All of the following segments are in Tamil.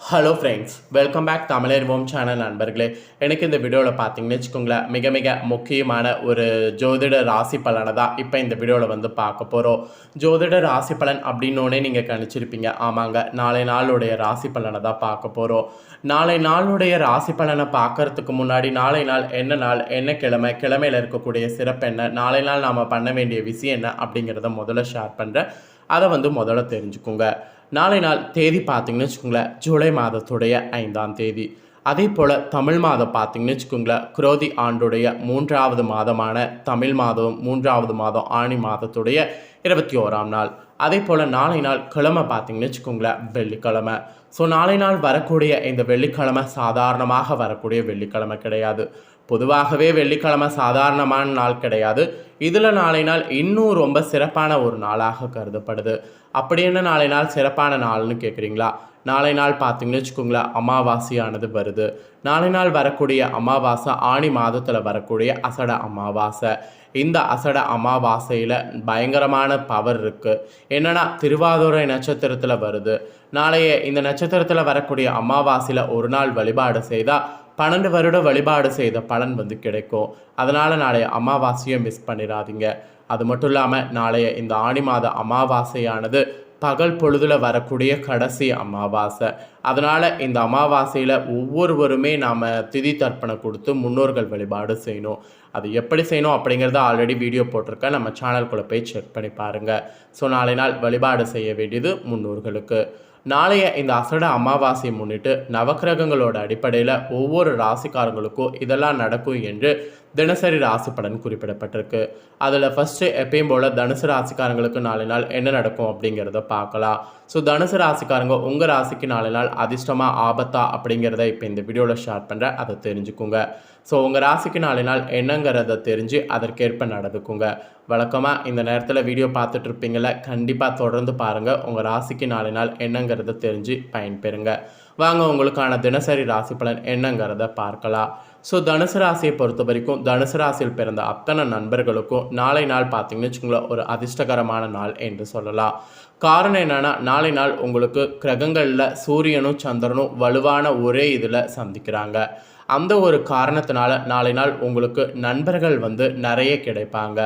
Hello friends welcome back Tamizharivom channel நண்பர்களே. எனக்கு இந்த வீடியோவில் பார்த்தீங்கன்னு வச்சுக்கோங்களேன் மிக மிக முக்கியமான ஒரு ஜோதிட ராசி பலனை தான் இப்போ இந்த வீடியோவில் வந்து பார்க்க போகிறோம் ஜோதிட ராசி பலன் அப்படின்னோடனே நீங்கள் கணிச்சிருப்பீங்க. ஆமாங்க நாளை நாளுடைய ராசி பலனை தான் பார்க்க போகிறோம் நாளை நாளுடைய ராசி பலனை பார்க்கறதுக்கு முன்னாடி நாளை நாள் என்ன நாள் என்ன கிழமை கிழமையில் இருக்கக்கூடிய சிறப்பு என்ன நாளை நாள் நாம் பண்ண வேண்டிய விஷயம் என்ன அப்படிங்கிறத முதல்ல ஷேர் பண்ணுறேன் அதை வந்து முதல்ல தெரிஞ்சுக்கோங்க. நாளை நாள் தேதி பார்த்தீங்கன்னு வச்சுக்கோங்களேன் ஜூலை மாதத்துடைய ஐந்தாம் தேதி. அதே போல் தமிழ் மாதம் பார்த்தீங்கன்னு வச்சுக்கோங்களேன் குரோதி ஆண்டுடைய மூன்றாவது மாதமான தமிழ் மாதம் மூன்றாவது மாதம் ஆணி மாதத்துடைய இருபத்தி ஓராம் நாள். அதே போல் நாளை நாள் கிழமை பார்த்தீங்கன்னு வச்சுக்கோங்களேன் வெள்ளிக்கிழமை. ஸோ நாளை நாள் வரக்கூடிய இந்த வெள்ளிக்கிழமை சாதாரணமாக வரக்கூடிய வெள்ளிக்கிழமை கிடையாது. பொதுவாகவே வெள்ளிக்கிழமை சாதாரணமான நாள் கிடையாது. இதில் நாளை நாள் இன்னும் ரொம்ப சிறப்பான ஒரு நாளாக கருதப்படுது. அப்படி என்ன நாளை நாள் சிறப்பான நாள்னு கேட்குறீங்களா நாளை நாள் பார்த்தீங்கன்னு வச்சுக்கோங்களேன் அமாவாசையானது வருது. நாளை நாள் வரக்கூடிய அமாவாசை ஆணி மாதத்தில் வரக்கூடிய அசட அமாவாசை. இந்த அசட அமாவாசையில் பயங்கரமான பவர் இருக்குது என்னென்னா திருவாதூரை நட்சத்திரத்தில் வருது. நாளைய இந்த நட்சத்திரத்தில் வரக்கூடிய அமாவாசையில் ஒரு நாள் வழிபாடு செய்தால் பன்னெண்டு வருடம் வழிபாடு செய்த பலன் வந்து கிடைக்கும். அதனால் நாளைய அமாவாசையை மிஸ் பண்ணிடாதீங்க அது மட்டும் இல்லாமல் நாளைய இந்த ஆணி மாத அமாவாசையானது பகல் பொழுதில் வரக்கூடிய கடைசி அமாவாசை. அதனால் இந்த அமாவாசையில் ஒவ்வொருவருமே நாம் திதி தர்ப்பணம் கொடுத்து முன்னோர்கள் வழிபாடு செய்யணும். அது எப்படி செய்யணும் அப்படிங்கிறத ஆல்ரெடி வீடியோ போட்டிருக்கேன். நம்ம சேனல்குள்ளே போய் செக் பண்ணி பாருங்கள் ஸோ நாளை நாள் வழிபாடு செய்ய வேண்டியது முன்னோர்களுக்கு. நாளைய இந்த அசட அமாவாசையை முன்னிட்டு நவக்கிரகங்களோட அடிப்படையில் ஒவ்வொரு ராசிக்காரங்களுக்கும் இதெல்லாம் நடக்கும் என்று தினசரி ராசி பலன் குறிப்பிடப்பட்டிருக்கு. அதில் ஃபஸ்ட்டு எப்பயும் போல் தனுசு ராசிக்காரங்களுக்கு நாளை நாள் என்ன நடக்கும் அப்படிங்கிறத பார்க்கலாம். ஸோ தனுசு ராசிக்காரங்க உங்கள் ராசிக்கு நாளை நாள் அதிர்ஷ்டமாக ஆபத்தா அப்படிங்கிறத இப்போ இந்த வீடியோவில் ஷேர் பண்ணுறேன் அதை தெரிஞ்சுக்குங்க. ஸோ உங்கள் ராசிக்கு நாளை நாள் என்னங்கிறத தெரிஞ்சு அதற்கேற்ப நடந்துக்குங்க. வழக்கமாக இந்த நேரத்தில் வீடியோ பார்த்துட்டு இருப்பீங்கள கண்டிப்பாக தொடர்ந்து பாருங்கள் உங்கள் ராசிக்கு நாளை நாள் என்னங்கிறத தெரிஞ்சு பயன்பெறுங்க. வாங்க உங்களுக்கான தினசரி ராசி பலன் என்னங்கிறத பார்க்கலாம். ஸோ தனுசு ராசியை பொறுத்த வரைக்கும் தனுசு ராசியில் பிறந்த அத்தனை நண்பர்களுக்கும் நாளை நாள் பார்த்தீங்கன்னு வச்சுக்கோங்களேன் ஒரு அதிர்ஷ்டகரமான நாள் என்று சொல்லலாம். காரணம் என்னென்னா நாளை நாள் உங்களுக்கு கிரகங்களில் சூரியனும் சந்திரனும் வலுவான ஒரே இதில் சந்திக்கிறாங்க. அந்த ஒரு காரணத்தினால நாளை நாள் உங்களுக்கு நண்பர்கள் வந்து நிறைய கிடைப்பாங்க.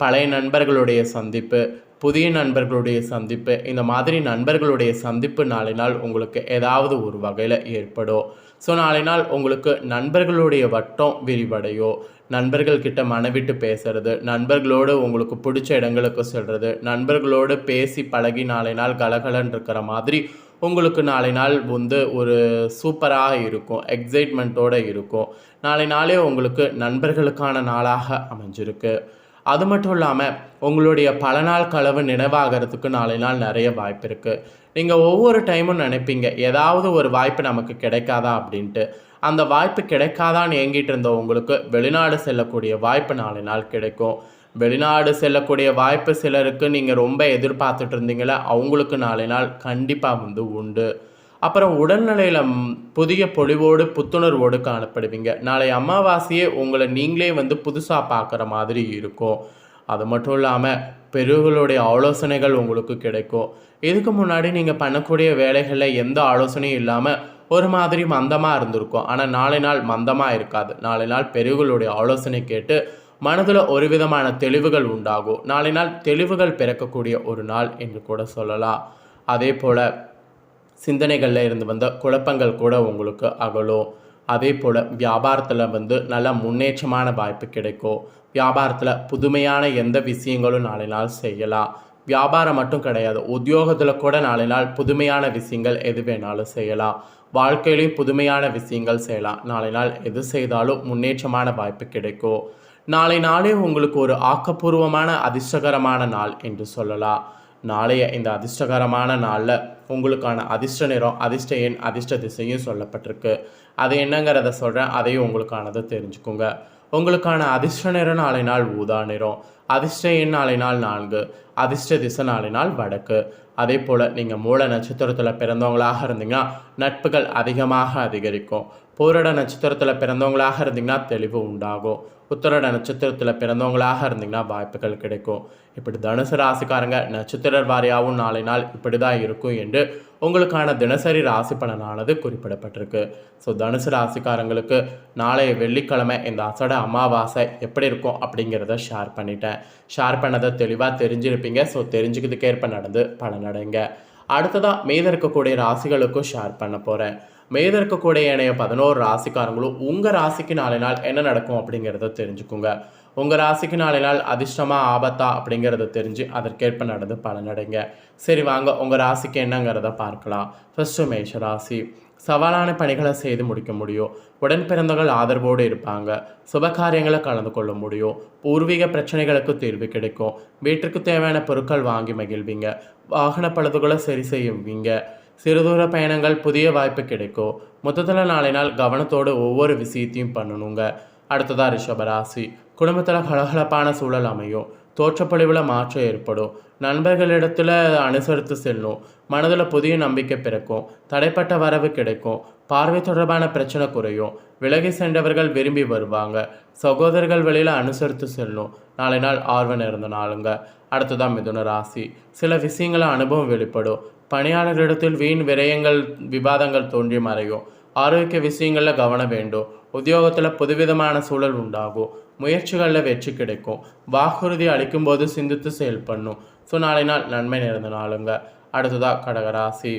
பழைய நண்பர்களுடைய சந்திப்பு புதிய நண்பர்களுடைய சந்திப்பு இந்த மாதிரி நண்பர்களுடைய சந்திப்பு நாளை நாள் உங்களுக்கு ஏதாவது ஒரு வகையில் ஏற்படும் ஸோ நாளை நாள் உங்களுக்கு நண்பர்களுடைய வட்டம் விரிவடையோ? நண்பர்கள்கிட்ட மனவிட்டு பேசுறது நண்பர்களோடு உங்களுக்கு பிடிச்ச இடங்களுக்கு செல்வது நண்பர்களோடு பேசி பழகி நாளை நாள் கலகலன்னு இருக்கிற மாதிரி உங்களுக்கு நாளை நாள் வந்து ஒரு சூப்பராக இருக்கும் எக்ஸைட்மெண்ட்டோடு இருக்கும். நாளை நாளே உங்களுக்கு நண்பர்களுக்கான நாளாக அமைஞ்சிருக்கு. அது மட்டும் இல்லாமல் உங்களுடைய பல நாள் களவு நினைவாகிறதுக்கு நாளை நாள் நிறைய வாய்ப்பு இருக்குது நீங்கள் ஒவ்வொரு டைமும் நினைப்பீங்க. ஏதாவது ஒரு வாய்ப்பு நமக்கு கிடைக்காதா அப்படின்ட்டு. அந்த வாய்ப்பு கிடைக்காதான்னு ஏங்கிட்டு இருந்த உங்களுக்கு வெளிநாடு செல்லக்கூடிய வாய்ப்பு நாளை நாள் கிடைக்கும். வெளிநாடு செல்லக்கூடிய வாய்ப்பு சிலருக்கு நீங்கள் ரொம்ப எதிர்பார்த்துட்டு இருந்தீங்களா அவங்களுக்கு நாளை நாள் கண்டிப்பாக வந்து உண்டு. அப்புறம் உடல்நிலையில் புதிய பொழிவோடு புத்துணர்வோடு காணப்படுவீங்க. நாளை அமாவாசையே உங்களை நீங்களே வந்து புதுசாக பார்க்குற மாதிரி இருக்கும். அது மட்டும் இல்லாமல் பெரியவர்களுடைய ஆலோசனைகள் உங்களுக்கு கிடைக்கும். இதுக்கு முன்னாடி நீங்கள் பண்ணக்கூடிய வேலைகளில் எந்த ஆலோசனையும் இல்லாமல் ஒரு மாதிரி மந்தமாக இருந்திருக்கும். ஆனால் நாளை நாள் மந்தமாக இருக்காது. நாளை நாள் பெரியவர்களுடைய ஆலோசனை கேட்டு மனதில் ஒரு விதமான தெளிவுகள் உண்டாகும். நாளை நாள் தெளிவுகள் பிறக்கக்கூடிய ஒரு நாள் என்று கூட சொல்லலாம். அதே போல் சிந்தனைகளில் இருந்து வந்த குழப்பங்கள் கூட உங்களுக்கு அகலும். அதே போல் வியாபாரத்தில் வந்து நல்ல முன்னேற்றமான வாய்ப்பு கிடைக்கும். வியாபாரத்தில் புதுமையான எந்த விஷயங்களும் நாளை நாள் செய்யலாம். வியாபாரம் மட்டும் கிடையாது உத்தியோகத்தில் கூட நாளை நாள் புதுமையான விஷயங்கள் எது வேணாலும் செய்யலாம். வாழ்க்கையிலையும் புதுமையான விஷயங்கள் செய்யலாம். நாளை நாள் எது செய்தாலும் முன்னேற்றமான வாய்ப்பு கிடைக்கும். நாளை நாளே உங்களுக்கு ஒரு ஆக்கப்பூர்வமான அதிர்ஷ்டகரமான நாள் என்று சொல்லலாம். நாளைய இந்த அதிர்ஷ்டகரமான நாளில் உங்களுக்கான அதிர்ஷ்ட நிறம் அதிர்ஷ்ட எண் அதிர்ஷ்ட திசையும் சொல்லப்பட்டிருக்கு. அது என்னங்கிறத சொல்கிறேன் அதையும் உங்களுக்கானதை தெரிஞ்சுக்கோங்க. உங்களுக்கான அதிர்ஷ்ட நிறம் நாளை நாள் ஊதா நிறம் அதிர்ஷ்ட எண் நாளை நாள் நான்கு அதிர்ஷ்ட திசை நாளை நாள் வடக்கு. அதே போல் நீங்கள் மூல நட்சத்திரத்தில் பிறந்தவங்களாக இருந்தீங்கன்னா நட்புகள் அதிகமாக அதிகரிக்கும். பூரட நட்சத்திரத்தில் பிறந்தவங்களாக இருந்தீங்கன்னா தெளிவு உண்டாகும். உத்தரட நட்சத்திரத்தில் பிறந்தவங்களாக இருந்தீங்கன்னா வாய்ப்புகள் கிடைக்கும். இப்படி தனுசு ராசிக்காரங்க நட்சத்திர வாரியாகவும் நாளை நாள் இப்படி தான் இருக்கும் என்று உங்களுக்கான தினசரி ராசி பலனானது குறிப்பிடப்பட்டிருக்கு. ஸோ தனுசு ராசிக்காரங்களுக்கு நாளைய வெள்ளிக்கிழமை இந்த அசட அமாவாசை எப்படி இருக்கும் அப்படிங்கிறத ஷேர் பண்ணிட்டேன். ஷேர் பண்ணதை தெளிவாக தெரிஞ்சிருப்பீங்க. ஸோ தெரிஞ்சுக்கிறதுக்கேற்ப நடந்து பலனடைங்க. அடுத்ததாக மீத இருக்கக்கூடிய ராசிகளுக்கும் ஷேர் பண்ண போகிறேன் மீத இருக்கக்கூடிய இணைய பதினோரு ராசிக்காரங்களும் உங்கள் ராசிக்கு நாளை நாள் என்ன நடக்கும் அப்படிங்கிறத தெரிஞ்சுக்குங்க. உங்கள் ராசிக்கு நாளை நாள் அதிர்ஷ்டமா ஆபத்தா அப்படிங்கிறத தெரிஞ்சு அதற்கேற்ப நடந்து பலனடைங்க சரி வாங்க உங்கள் ராசிக்கு என்னங்கிறத பார்க்கலாம். ஃபஸ்ட்டு மேஷ ராசி. சவாலான பணிகளை செய்து முடிக்க முடியும். உடன் பிறந்தவர்கள் ஆதரவோடு இருப்பாங்க. சுப காரியங்களை கலந்து கொள்ள முடியும். பூர்வீக பிரச்சனைகளுக்கு தீர்வு கிடைக்கும். வீட்டிற்கு தேவையான பொருட்கள் வாங்கி மகிழ்வீங்க. வாகன பழுதுகளை சரி செய்வீங்க. சிறுதூர பயணங்கள் புதிய வாய்ப்பு கிடைக்கும் மொத்தத்தில் நாளை நாள் கவனத்தோடு ஒவ்வொரு விஷயத்தையும் பண்ணணுங்க. அடுத்ததா ரிஷபராசி. குடும்பத்தில் கலகலப்பான சூழல் அமையும். தோற்றப்பொழிவில் மாற்றம் ஏற்படும். நண்பர்களிடத்தில் அனுசரித்து செல்லும். மனதில் புதிய நம்பிக்கை பிறக்கும். தடைப்பட்ட வரவு கிடைக்கும். பார்வை தொடர்பான பிரச்சனை குறையும். விலகி சென்றவர்கள் விரும்பி வருவாங்க. சகோதரர்கள் வெளியில் அனுசரித்து செல்லும். நாளை நாள் ஆர்வம் இருந்த நாளுங்க. அடுத்ததான் மிதுன ராசி. சில விஷயங்கள அனுபவம் வெளிப்படும். பணியாளர்களிடத்தில் வீண் விரயங்கள் விவாதங்கள் தோன்றி மறையும். ஆரோக்கிய விஷயங்களில் கவனம் வேண்டும். உத்தியோகத்தில் புதுவிதமான சூழல் உண்டாகும். முயற்சிகளில் வெற்றி கிடைக்கும். வாக்குறுதி அளிக்கும்போது சிந்தித்து செயல்படணும் ஸோ நாளை நாள் நன்மை நிறைந்த நாளுங்க. அடுத்ததாக கடகராசி.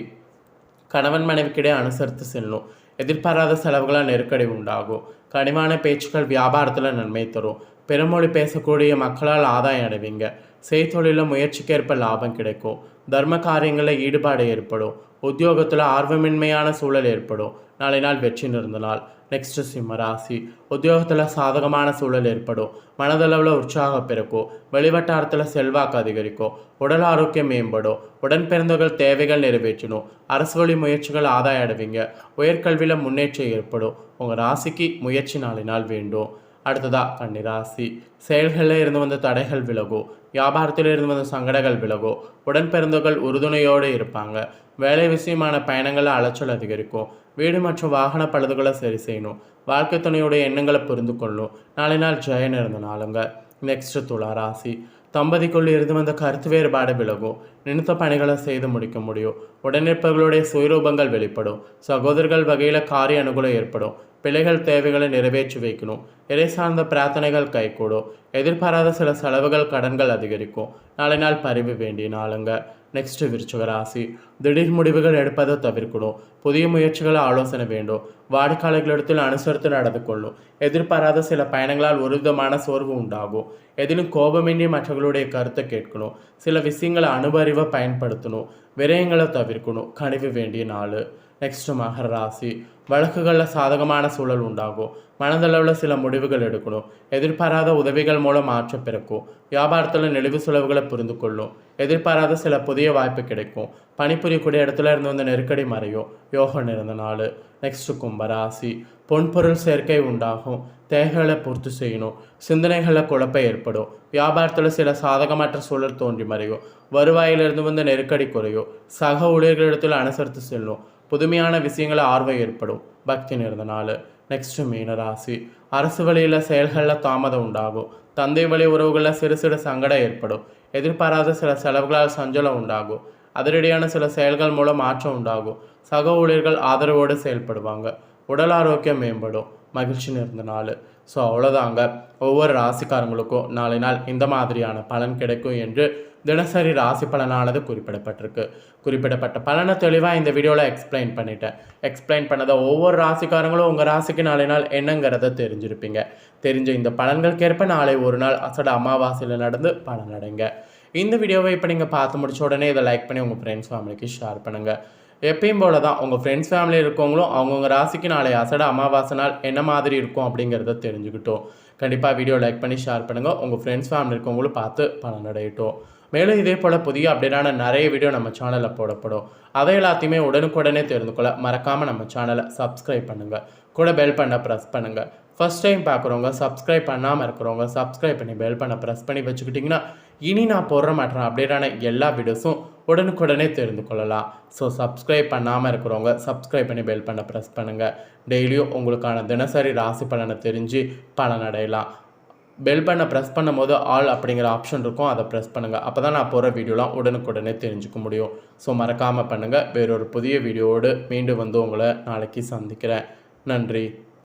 கணவன் மனைவிக்கிடையே அனுசரித்து செல்லணும் எதிர்பாராத செலவுகளால் நெருக்கடி உண்டாகும். கனிவான பேச்சுக்கள் வியாபாரத்தில் நன்மை தரும். பெருமொழி பேசக்கூடிய மக்களால் ஆதாயம் அடைவீங்க. செய்தொழிலில் முயற்சிக்கேற்ப லாபம் கிடைக்கும். தர்ம காரியங்களில் ஈடுபாடு ஏற்படும். உத்தியோகத்தில் ஆர்வமின்மையான சூழல் ஏற்படும். நாளை நாள் வெற்றி நிறந்த நாள் நெக்ஸ்ட் சிம்ம ராசி. உத்தியோகத்தில் சாதகமான சூழல் ஏற்படும். மனதளவில் உற்சாகம் பிறக்கும். வெளிவட்டாரத்தில் செல்வாக்கு அதிகரிக்கும். உடல் ஆரோக்கியம் மேம்படும். உடன் பிறந்தவர்கள் தேவைகள் நிறைவேற்றணும். அரசு வழி முயற்சிகள் ஆதாயம் அடைவீங்க. உயர்கல்வியில் முன்னேற்றம் ஏற்படும். உங்கள் ராசிக்கு முயற்சி நாளினால் வேண்டும். அடுத்ததா கன்னிராசி செயல்களில் இருந்து வந்த தடைகள் விலகும் வியாபாரத்தில் இருந்து வந்த சங்கடங்கள் விலகும் உடன் பிறந்தவர்கள் உறுதுணையோடு இருப்பாங்க வேலை விஷயமான பயணங்களில் அலைச்சல் அதிகரிக்கும் வீடு மற்றும் வாகன பழுதுகளை சரி செய்யணும் வாழ்க்கை துணையுடைய எண்ணங்களை புரிந்து கொள்ளணும் நாளை நாள் ஜெயன் இருந்த நாளுங்க நெக்ஸ்ட் துலா ராசி தம்பதிக்குள் இருந்து வந்த கருத்து வேறுபாடு விலகும் நினைத்த பணிகளை செய்து முடிக்க முடியும் உடனிருப்பவர்களுடைய சுயரூபங்கள் வெளிப்படும் சகோதரர்கள் வகையில் காரிய அனுகூலம் ஏற்படும் பிள்ளைகள் தேவைகளை நிறைவேற்றி வைக்கணும். இறை சார்ந்த பிரார்த்தனைகள் கைகூடும். எதிர்பாராத சில செலவுகள் கடன்கள் அதிகரிக்கும். நாளை நாள் பறிவு வேண்டிய நாளுங்க. நெக்ஸ்ட் விருச்சக ராசி. திடீர் முடிவுகள் எடுப்பதை தவிர்க்கணும். புதிய முயற்சிகளை ஆலோசனை வேண்டும். வாடிக்கையாளர்களிடத்தில் அனுசரித்து நடந்து கொள்ளும் எதிர்பாராத சில பயணங்களால் ஒரு விதமான சோர்வு உண்டாகும். எதிலும் கோபமின்றி மற்றவர்களுடைய கருத்தை கேட்கணும். சில விஷயங்களை அனுபறிவை பயன்படுத்தணும். விரயங்களை தவிர்க்கணும். கனிவு வேண்டிய நாள். நெக்ஸ்ட் மகர ராசி. வழக்குகளில் சாதகமான சூழல் உண்டாகும். மனதளவில் சில முடிவுகள் எடுக்கணும். எதிர்பாராத உதவிகள் மூலம் மாற்றம் பிறக்கும். வியாபாரத்தில் நெளிவு செலவுகளை புரிந்து கொள்ளும். எதிர்பாராத சில புதிய வாய்ப்பு கிடைக்கும். பணிபுரியக்கூடிய இடத்துல இருந்து வந்த நெருக்கடி மறையும். யோகம் இருந்த நாள். நெக்ஸ்ட் கும்பராசி பொன்பொருள் சேர்க்கை உண்டாகும். தேவைகளை பூர்த்தி செய்யணும். சிந்தனைகளில் குழப்பம் ஏற்படும். வியாபாரத்தில் சில சாதகமற்ற சூழல் தோன்றி மறையும். வருவாயிலிருந்து வந்த நெருக்கடி குறையும். சக ஊழியர்களிடத்தில் அனுசரித்து செல்லும். புதுமையான விஷயங்களை ஆர்வம் ஏற்படும். பக்தி நிறந்தனால நாள். நெக்ஸ்ட் மீன ராசி. அரசு வழியில் செயல்களில் தாமதம் உண்டாகும். தந்தை வழி உறவுகளில் சிறு சிறு சங்கடம் ஏற்படும். எதிர்பாராத சில செலவுகளால் சஞ்சலம் உண்டாகும். அதிரடியான சில செயல்கள் மூலம் மாற்றம் உண்டாகும். சக ஊழியர்கள் ஆதரவோடு செயல்படுவாங்க. உடல் ஆரோக்கியம் மேம்படும். மகிழ்ச்சி இருந்த நாள். ஸோ அவ்வளோதாங்க ஒவ்வொரு ராசிக்காரங்களுக்கும் நாளை நாள் இந்த மாதிரியான பலன் கிடைக்கும் என்று தினசரி ராசி பலனானது குறிப்பிடப்பட்டிருக்கு. குறிப்பிடப்பட்ட பலனை தெளிவாக இந்த வீடியோவில் எக்ஸ்பிளைன் பண்ணிட்டேன். எக்ஸ்பிளைன் பண்ணதை ஒவ்வொரு ராசிக்காரங்களும் உங்கள் ராசிக்கு நாளை நாள் என்னங்கிறத தெரிஞ்சிருப்பீங்க. தெரிஞ்ச இந்த பலன்களுக்கேற்ப நாளை ஒரு நாள் அசட அமாவாசையில் நடந்து பலனடைங்க. இந்த வீடியோவை இப்போ நீங்கள் பார்த்து முடிச்ச உடனே இதை லைக் பண்ணி உங்கள் ஃப்ரெண்ட்ஸ் ஃபேமிலிக்கு ஷேர் பண்ணுங்கள் எப்பயும் போல தான் உங்கள் ஃப்ரெண்ட்ஸ் ஃபேமிலி இருக்கவங்களும் அவங்கவுங்க ராசிக்கு நாளை அசட அமாவாசை நாள் என்ன மாதிரி இருக்கும் அப்படிங்கிறத தெரிஞ்சுக்கிட்டோம். கண்டிப்பாக வீடியோ லைக் பண்ணி ஷேர் பண்ணுங்கள் உங்கள் ஃப்ரெண்ட்ஸ் ஃபேமிலி இருக்கவங்களும் பார்த்து பலனடையட்டும். மேலும் இதே போல் புதிய அப்டேட்டான நிறைய வீடியோ நம்ம சேனலில் போடப்படும். அதை எல்லாத்தையுமே உடனுக்குடனே தெரிந்து கொள்ள மறக்காமல் நம்ம சேனலை சப்ஸ்கிரைப் பண்ணுங்கள் கூட பெல் பண்ண ப்ரெஸ் பண்ணுங்கள் ஃபர்ஸ்ட் டைம் பார்க்குறவங்க சப்ஸ்கிரைப் பண்ணாமல் இருக்கிறவங்க சப்ஸ்கிரைப் பண்ணி பெல் பண்ண ப்ரெஸ் பண்ணி வச்சுக்கிட்டிங்கன்னா இனி நான் போடுற மாட்டேன் அப்டேட்டான எல்லா வீடியோஸும் உடனுக்குடனே தெரிந்து கொள்ளலாம். ஸோ சப்ஸ்கிரைப் பண்ணாமல் இருக்கிறவங்க சப்ஸ்கிரைப் பண்ணி பெல் பண்ண ப்ரெஸ் பண்ணுங்கள் டெய்லியும் உங்களுக்கான தினசரி ராசி பலனை தெரிஞ்சு பலனடையலாம். பெல் பண்ணை ப்ரெஸ் பண்ணும்போது ஆல் அப்படிங்கிற ஆப்ஷன் இருக்கும். அதை ப்ரெஸ் பண்ணுங்கள் அப்போ தான் நான் போகிற வீடியோலாம் உடனுக்குடனே தெரிஞ்சுக்க முடியும். ஸோ மறக்காமல் பண்ணுங்கள் வேறொரு புதிய வீடியோவோடு மீண்டும் வந்து உங்களை நாளைக்கு சந்திக்கிறேன். நன்றி.